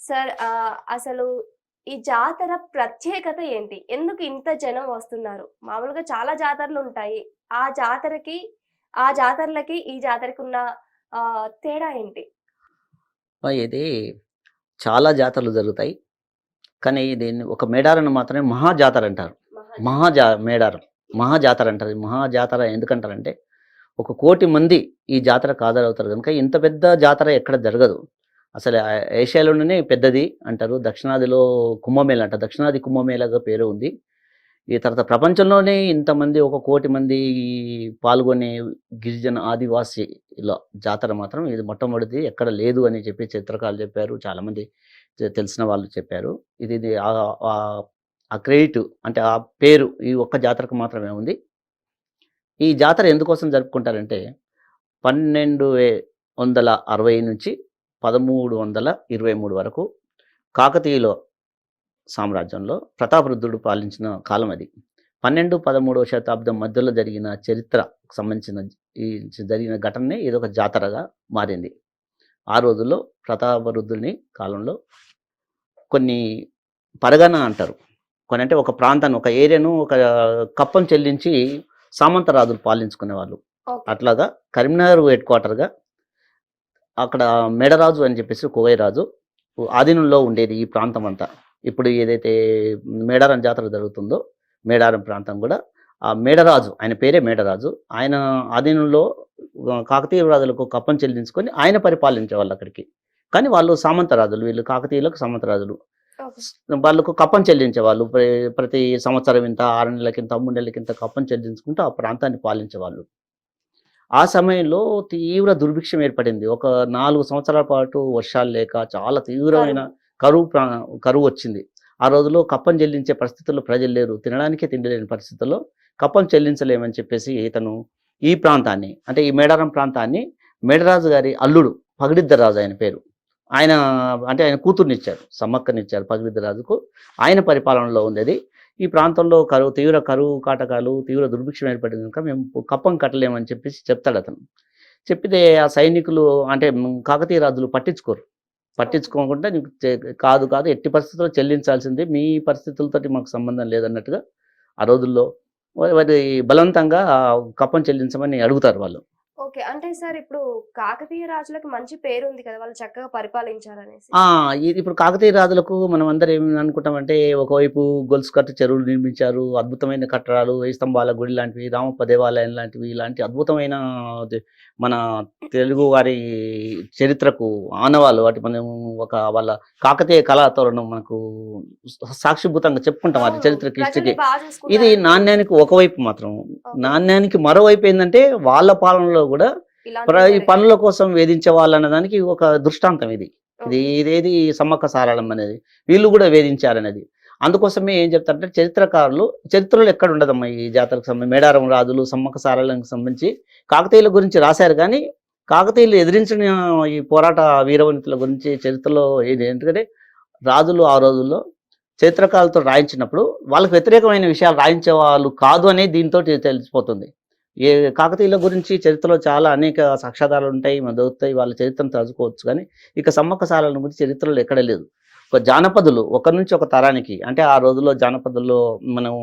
Sir అసలు ఈ జాతర ప్రత్యేకత ఏంటి? ఎందుకు ఇంత జనం వస్తున్నారు? మామూలుగా చాలా జాతరలు ఉంటాయి. ఆ జాతరకి ఆ జాతరలకి ఈ జాతరకి ఉన్న తేడా ఏంటి? ఇది చాలా జాతరలు జరుగుతాయి. కానీ దీన్ని ఒక మేడారం మాత్రమే మహా జాతర అంటారు. మహా మహా జా మేడారం. మహా జాతర అంటారు. ఈ మహా జాతర ఎందుకంటారంటే ఒక కోటి మంది ఈ జాతరకు హాజరవుతారు. కనుక ఇంత పెద్ద జాతర ఎక్కడ జరగదు. అసలు ఏషియాలోనే పెద్దది అంటారు. దక్షిణాదిలో కుంభమేళ అంట. దక్షిణాది కుంభమేళగా పేరు ఉంది. ఈ తర్వాత ప్రపంచంలోనే ఇంతమంది ఒక కోటి మంది పాల్గొనే గిరిజన ఆదివాసి ఇలా జాతర మాత్రం ఇది మొట్టమొదటిది. ఎక్కడ లేదు అని చెప్పి చిత్రకారులు చెప్పారు. చాలామంది తెలిసిన వాళ్ళు చెప్పారు. ఇది ఆ- క్రెడిట్ అంటే ఆ పేరు ఈ ఒక్క జాతరకు మాత్రమే ఉంది. ఈ జాతర ఎందుకోసం జరుపుకుంటారంటే పన్నెండు వందల అరవై నుంచి పదమూడు వందల ఇరవై మూడు వరకు కాకతీయుల సామ్రాజ్యంలో ప్రతాపరుద్రుడు పాలించిన కాలం అది. పన్నెండు పదమూడవ శతాబ్దం మధ్యలో జరిగిన చరిత్రకు సంబంధించిన ఈ జరిగిన ఘటనే ఇది ఒక జాతరగా మారింది. ఆ రోజుల్లో ప్రతాపరుద్రుని కాలంలో కొన్ని పరగణ అంటారు. కొన్ని అంటే ఒక ప్రాంతాన్ని ఒక ఏరియాను ఒక కప్పం చెల్లించి సామంతరాజులు పాలించుకునేవాళ్ళు. అట్లాగా కరీంనగర్ హెడ్ క్వార్టర్గా అక్కడ మేడరాజు అని చెప్పేసి కోవైరాజు ఆధీనంలో ఉండేది ఈ ప్రాంతం అంతా. ఇప్పుడు ఏదైతే మేడారం జాతర జరుగుతుందో మేడారం ప్రాంతం కూడా ఆ మేడరాజు ఆయన పేరే మేడరాజు. ఆయన ఆధీనంలో కాకతీయ రాజులకు కప్పం చెల్లించుకొని ఆయన పరిపాలించే వాళ్ళు అక్కడికి. కానీ వాళ్ళు సామంతరాజులు వీళ్ళు కాకతీయులకు సామంతరాజులు వాళ్ళకు కప్పం చెల్లించేవాళ్ళు. ప్ర- ప్రతి సంవత్సరం ఇంత ఆరు నెలలకింత మూడు నెలలకింత కప్పం చెల్లించుకుంటూ ఆ ప్రాంతాన్ని పాలించేవాళ్ళు. ఆ సమయంలో తీవ్ర దుర్భిక్షం ఏర్పడింది. ఒక నాలుగు సంవత్సరాల పాటు వర్షాలు లేక చాలా తీవ్రమైన కరువు ప్రా కరువు వచ్చింది. ఆ రోజులో కప్పం చెల్లించే పరిస్థితుల్లో ప్రజలు లేరు. తినడానికే తిండి లేని పరిస్థితుల్లో కప్పం చెల్లించలేమని చెప్పేసి ఇతను ఈ ప్రాంతాన్ని అంటే ఈ మేడారం ప్రాంతాన్ని మేడరాజు గారి అల్లుడు పగిడిద్దరాజు ఆయన పేరు. ఆయన అంటే ఆయన కూతుర్నిచ్చారు సమ్మక్కనిచ్చారు పగిడిద్దరాజుకు ఆయన పరిపాలనలో ఉంది అది ఈ ప్రాంతంలో కరువు తీవ్ర కరువు కాటకాలు తీవ్ర దుర్భిక్షం ఏర్పడింది కనుక మేము కప్పం కట్టలేమని చెప్పేసి చెప్తాడు అతను. చెప్పితే ఆ సైనికులు అంటే కాకతీయ రాజులు పట్టించుకోరు. పట్టించుకోకుండా నీకు చే- కాదు కాదు ఎట్టి పరిస్థితుల్లో చెల్లించాల్సిందే. మీ పరిస్థితులతోటి మాకు సంబంధం లేదన్నట్టుగా ఆ రోజుల్లో వారి బలవంతంగా కప్పం చెల్లించమని అడుగుతారు వాళ్ళు. ఓకే అంటే సార్ ఇప్పుడు కాకతీయ రాజులకు మంచి పేరు ఉంది కదా వాళ్ళు చక్కగా పరిపాలించారనేసి ఇప్పుడు కాకతీయ రాజులకు మనం అందరం ఏమి అనుకుంటామంటే ఒకవైపు గొలుసు కట్టు చెరువులు నిర్మించారు అద్భుతమైన కట్టడాలు స్తంభాల గుడి లాంటివి రామప్ప దేవాలయం లాంటివి ఇలాంటి అద్భుతమైన మన తెలుగు వారి చరిత్రకు ఆనవాళ్ళు వాటి మనం ఒక వాళ్ళ కాకతీయ కళాతోరణం మనకు సాక్షిభూతంగా చెప్పుకుంటాం అది హిస్టరీకి బాగా ఇది. నాణ్యానికి ఒకవైపు మాత్రం. నాణ్యానికి మరోవైపు ఏంటంటే వాళ్ళ పాలనలో కూడా ఈ. పనుల కోసం వేధించే వాళ్ళు అన్నదానికి ఒక దృష్టాంతం ఇది. ఇది. ఇదేది సమ్మక్క సారాళం అనేది. వీళ్ళు కూడా వేధించారనేది. అందుకోసమే ఏం చెప్తారంటే చరిత్రకారులు చరిత్రలో ఎక్కడ ఉండదమ్మా ఈ జాతరకు సంబంధించి మేడారం రాజులు సమ్మక్క సారాలకు సంబంధించి కాకతీయుల గురించి రాశారు కానీ కాకతీయులు ఎదిరించిన ఈ పోరాట వీరవనితుల గురించి చరిత్రలో ఏది ఎందుకంటే రాజులు ఆ రోజుల్లో చరిత్రకారులతో రాయించినప్పుడు వాళ్ళకి వ్యతిరేకమైన విషయాలు రాయించే వాళ్ళు కాదు అనేది దీంతో తెలిసిపోతుంది. ఏ కాకతీయుల గురించి చరిత్రలో చాలా అనేక సాక్ష్యాధారాలు ఉంటాయి మన దొరుకుతాయి వాళ్ళ చరిత్రను తెలుసుకోవచ్చు కానీ ఇక సమ్మక్కశాలల గురించి చరిత్రలో ఎక్కడ లేదు. ఒక జానపదులు ఒక నుంచి ఒక తరానికి అంటే ఆ రోజుల్లో జానపదుల్లో మనం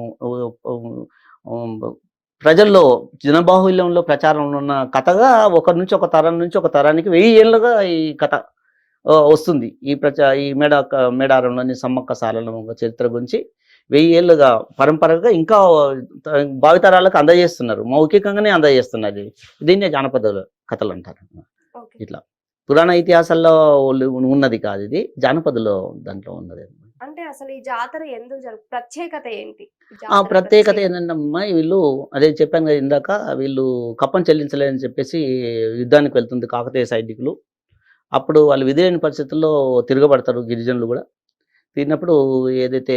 ప్రజల్లో జనబాహుల్యంలో ప్రచారంలో ఉన్న కథగా ఒకరి నుంచి ఒక తరం నుంచి ఒక తరానికి వెయ్యి ఏళ్ళుగా ఈ కథ వస్తుంది. ఈ ప్రచ ఈ మేడ మేడారంలోని సమ్మక్క సారల చరిత్ర గురించి. వెయ్యి ఏళ్ళుగా పరంపరగా ఇంకా భావితరాలకు అందజేస్తున్నారు. మౌఖికంగానే అందజేస్తున్నారు దీన్నే జానపద కథలు అంటారు. ఇట్లా. పురాణ ఇతిహాసాల్లో ఉన్నది కాదు ఇది. జానపదలో దాంట్లో ఉన్నది. అంటే అసలు ఈ జాతర ఎందుకు జరుగు ప్రత్యేకత ఏంటి? ఆ ప్రత్యేకత ఏంటంటే అమ్మా వీళ్ళు అదే చెప్పాను కదా ఇందాక వీళ్ళు కప్పం చెల్లించలేదని చెప్పేసి యుద్ధానికి వెళ్తుంది కాకతీయ సైనికులు. అప్పుడు వాళ్ళు విధిలేని పరిస్థితుల్లో తిరగబడతారు గిరిజనులు కూడా. తిరిగినప్పుడు ఏదైతే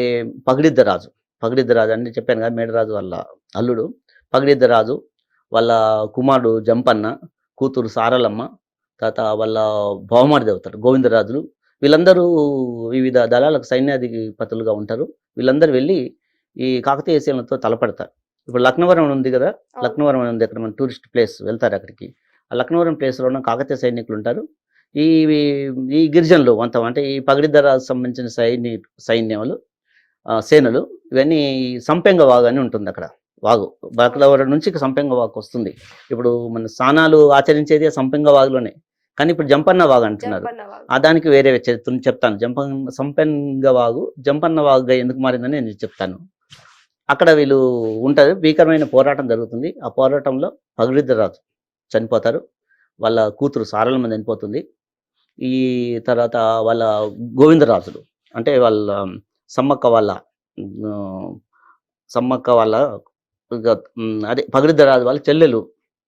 పగిడిద్దరాజు పగిడిద్దరాజు అంటే చెప్పాను కదా మేడరాజు వాళ్ళ అల్లుడు పగిడిద్దరాజు వాళ్ళ కుమారుడు జంపన్న కూతురు సారలమ్మ తర్వాత వాళ్ళ బహుమారి దేవతలు గోవిందరాజులు వీళ్ళందరూ వివిధ దళాలకు సైన్యాధిపతులుగా ఉంటారు. వీళ్ళందరూ వెళ్ళి ఈ కాకతీయ సేనలతో తలపడతారు. ఇప్పుడు లక్నవరం ఉంది కదా. లక్నవరం ఉంది. అక్కడ మన టూరిస్ట్ ప్లేస్ వెళ్తారు అక్కడికి. ఆ లక్నవరం ప్లేస్లో ఉన్న కాకతీయ సైనికులు ఉంటారు. ఈ ఈ గిరిజనులు మొత్తం అంటే ఈ పగడిద్దరాకు సంబంధించిన సైన్య సైన్యములు సేనలు ఇవన్నీ సంపెంగ వాగు అని ఉంటుంది అక్కడ. వాగు. బకలవరం నుంచి సంపెంగ వాగు వస్తుంది. ఇప్పుడు మన స్నానాలు ఆచరించేది సంపెంగ వాగులోనే. కానీ ఇప్పుడు జంపన్న వాగు అంటున్నారు. ఆ దానికి వేరే చెప్తు- చెప్తాను. జంప సంపెంగ వాగు జంపన్న వాగుగా ఎందుకు మారిందని నేను చెప్తాను. అక్కడ వీళ్ళు ఉంటారు. భీకరమైన పోరాటం జరుగుతుంది. ఆ పోరాటంలో పగడిద్దరాజు చనిపోతారు. వాళ్ళ కూతురు సారలమ్మ చనిపోతుంది. ఈ తర్వాత వాళ్ళ గోవిందరాజులు అంటే వాళ్ళ సమ్మక్క వాళ్ళ సమ్మక్క వాళ్ళ అదే పగడిద్దరాజు వాళ్ళ చెల్లెలు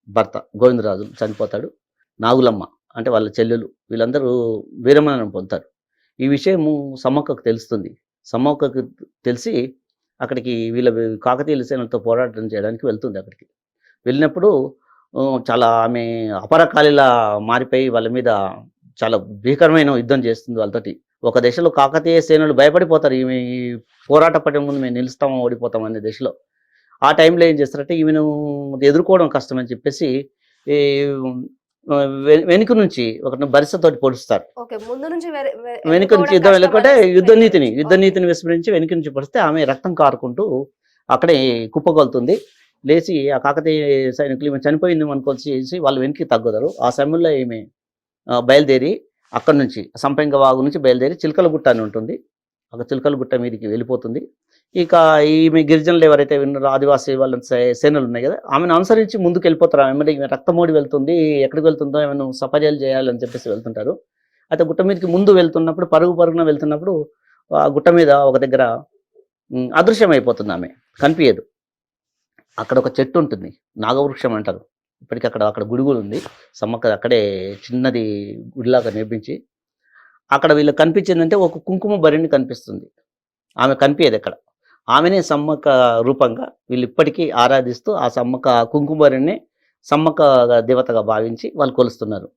భర్త గోవిందరాజు చనిపోతాడు. నాగులమ్మ అంటే వాళ్ళ చెల్లెలు వీళ్ళందరూ వీరమరణం పొందుతారు. ఈ విషయము సమ్మక్కకు తెలుస్తుంది. సమ్మక్కకు తెలిసి అక్కడికి వీళ్ళ కాకతీయుల సేనలతో పోరాటం చేయడానికి వెళ్తుంది అక్కడికి. వెళ్ళినప్పుడు చాలా ఆమె అపరకాలిలా మారిపోయి వాళ్ళ మీద చాలా భీకరమైన యుద్ధం చేస్తుంది వాళ్ళతోటి. ఒక దశలో కాకతీయ సేనలు భయపడిపోతారు. ఈమె ఈ పోరాట పడే ముందు మేము నిలుస్తామో ఓడిపోతాం అనే దశలో. ఆ టైంలో ఏం చేస్తారంటే ఈమెను ఎదుర్కోవడం కష్టం అని చెప్పేసి ఈ వెనుక నుంచి ఒక బరిసతోటి పొడుస్తారు. వెనుక నుంచి యుద్ధం వెళ్ళకుంటే యుద్ధ నీతిని. యుద్ధ నీతిని విస్మరించి వెనుక నుంచి పడిస్తే ఆమె రక్తం కారుకుంటూ అక్కడే కుప్పగొలుతుంది లేచి ఆ కాకతీయ సైనికులు ఈమె చనిపోయింది అనుకోసి వాళ్ళు వెనక్కి తగ్గుతారు ఆ సమయంలో ఈమె బయలుదేరి అక్కడి నుంచి సంపెంగ వాగు నుంచి బయలుదేరి చిలకలగుట్ట అని ఉంటుంది. ఒక చిలకల గుట్ట మీదకి వెళ్ళిపోతుంది. ఇక ఈమె గిరిజనులు ఎవరైతే విన్నారో ఆదివాసీ వాళ్ళ సేనలు ఉన్నాయి కదా ఆమెను అనుసరించి ముందుకు వెళ్ళిపోతారు. ఆమె ఈమె రక్తమోడి వెళ్తుంది. ఎక్కడికి వెళ్తుందో ఏమైనా సపర్యాలు చేయాలని చెప్పేసి వెళ్తుంటారు. అయితే గుట్ట మీదకి ముందు వెళ్తున్నప్పుడు పరుగు పరుగున వెళ్తున్నప్పుడు ఆ గుట్ట మీద ఒక దగ్గర అదృశ్యమైపోతుంది అదృశ్యం అయిపోతుంది ఆమె. కనిపించదు అక్కడ ఒక చెట్టు ఉంటుంది. నాగవృక్షం అంటారు. ఇప్పటికీ అక్కడ అక్కడ గుడి కూడా ఉంది సమ్మక్క అక్కడే చిన్నది గుడిలాగా నిర్మించి అక్కడ వీళ్ళకి కనిపించిందంటే ఒక కుంకుమ భరిణి కనిపిస్తుంది. ఆమె కనిపించదు అక్కడ ఆమెనే సమ్మక్క రూపంగా వీళ్ళు ఇప్పటికీ ఆరాధిస్తూ ఆ సమ్మక్క కుంకుమ భరిణిని సమ్మక్క దేవతగా భావించి వాళ్ళు కొలుస్తున్నారు.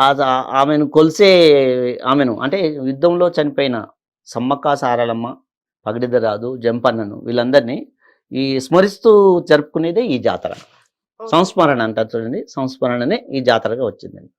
ఆ- ఆమెను కొలిసే ఆమెను అంటే యుద్ధంలో చనిపోయిన సమ్మక్క సారలమ్మ పగడిద్దరాజు జంపన్నను వీళ్ళందరినీ ఈ స్మరిస్తూ జరుపుకునేదే ఈ జాతర. సంస్మరణ అంటారు చూడండి. సంస్మరణనే ఈ జాతరగా వచ్చిందండి.